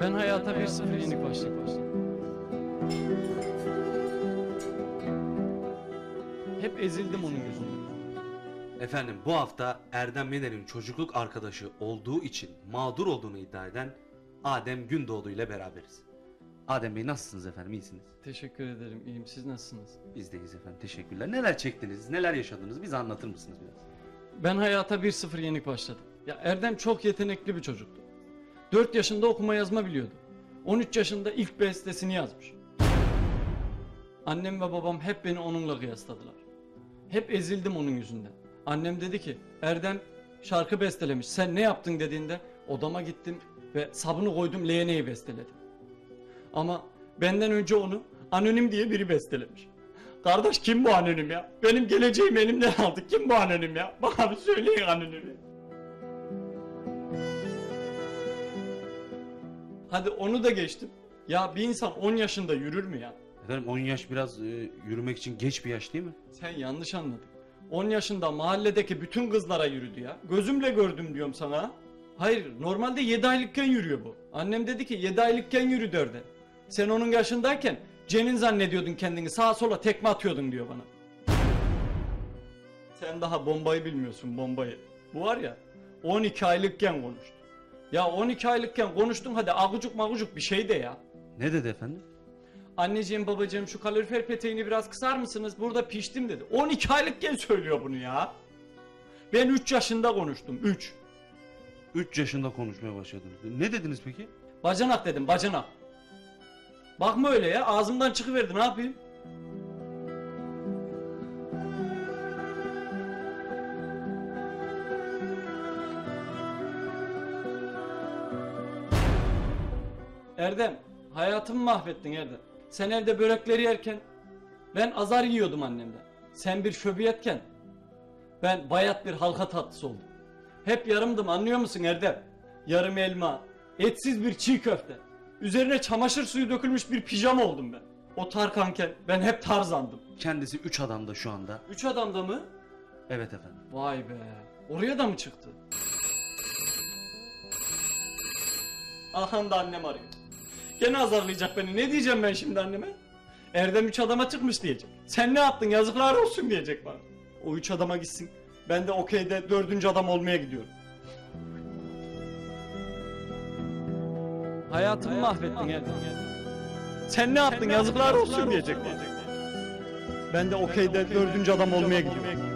Ben hayata bir sıfır yenik başladım. Hep ezildim onun yüzünden. Efendim bu hafta Erdem Yener'in çocukluk arkadaşı olduğu için mağdur olduğunu iddia eden Adem Gündoğdu ile beraberiz. Adem Bey nasılsınız efendim iyisiniz? Teşekkür ederim. İyiyim. Siz nasılsınız? Biz deyiz efendim teşekkürler. Neler çektiniz neler yaşadınız bize anlatır mısınız biraz? Ben hayata bir sıfır yenik başladım. Ya Erdem çok yetenekli bir çocuktu. 4 yaşında okuma yazma biliyordu. 13 yaşında ilk bestesini yazmış. Annem ve babam hep beni onunla kıyasladılar. Hep ezildim onun yüzünden. Annem dedi ki Erdem şarkı bestelemiş sen ne yaptın dediğinde odama gittim ve sabunu koydum leğeneyi besteledim. Ama benden önce onu anonim diye biri bestelemiş. Kardeş kim bu anonim ya? Benim geleceğimi elimden aldı. Kim bu anonim ya? Bana bir söyleyin anonimi. Hadi onu da geçtim. Ya bir insan 10 yaşında yürür mü ya? Efendim 10 yaş biraz e, yürümek için geç bir yaş değil mi? Sen yanlış anladın. 10 yaşında mahalledeki bütün kızlara yürüdü ya. Gözümle gördüm diyorum sana. Hayır normalde 7 aylıkken yürüyor bu. Annem dedi ki 7 aylıkken yürü derdi. Sen onun yaşındayken cenin zannediyordun kendini sağa sola tekme atıyordun diyor bana. Sen daha bombayı bilmiyorsun bombayı. Bu var ya 12 aylıkken konuştu. Ya 12 aylıkken konuştun hadi agucuk magucuk bir şey de ya. Ne dedi efendim? Anneciğim babacığım şu kalorifer peteğini biraz kısar mısınız? Burada piştim dedi. 12 aylıkken söylüyor bunu ya. Ben 3 yaşında konuştum 3. 3 yaşında konuşmaya başladınız. Ne dediniz peki? Bacanak dedim bacanak. Bakma öyle ya ağzımdan çıkıverdi ne yapayım? Erdem hayatımı mahvettin Erdem. Sen evde börekleri yerken ben azar yiyordum annemden. Sen bir şöbiyetken ben bayat bir halka tatlısı oldum. Hep yarımdım anlıyor musun Erdem? Yarım elma, etsiz bir çiğ köfte. Üzerine çamaşır suyu dökülmüş bir pijama oldum ben. O Tarkanken ben hep Tarzandım. Kendisi 3 adamda şu anda. Üç adamda mı? Evet efendim. Vay be. Oraya da mı çıktı? Ahan da annem arıyor. Gene azarlayacak beni. Ne diyeceğim ben şimdi anneme? Erdem üç adama çıkmış diyecek. Sen ne yaptın yazıklar olsun diyecek bana. O üç adama gitsin. Ben de okeyde dördüncü adam olmaya gidiyorum. Hayatımı mahvettin Erdem. Sen ne yaptın yazıklar olsun diyecek bana. Ben de okeyde dördüncü adam olmaya gidiyorum.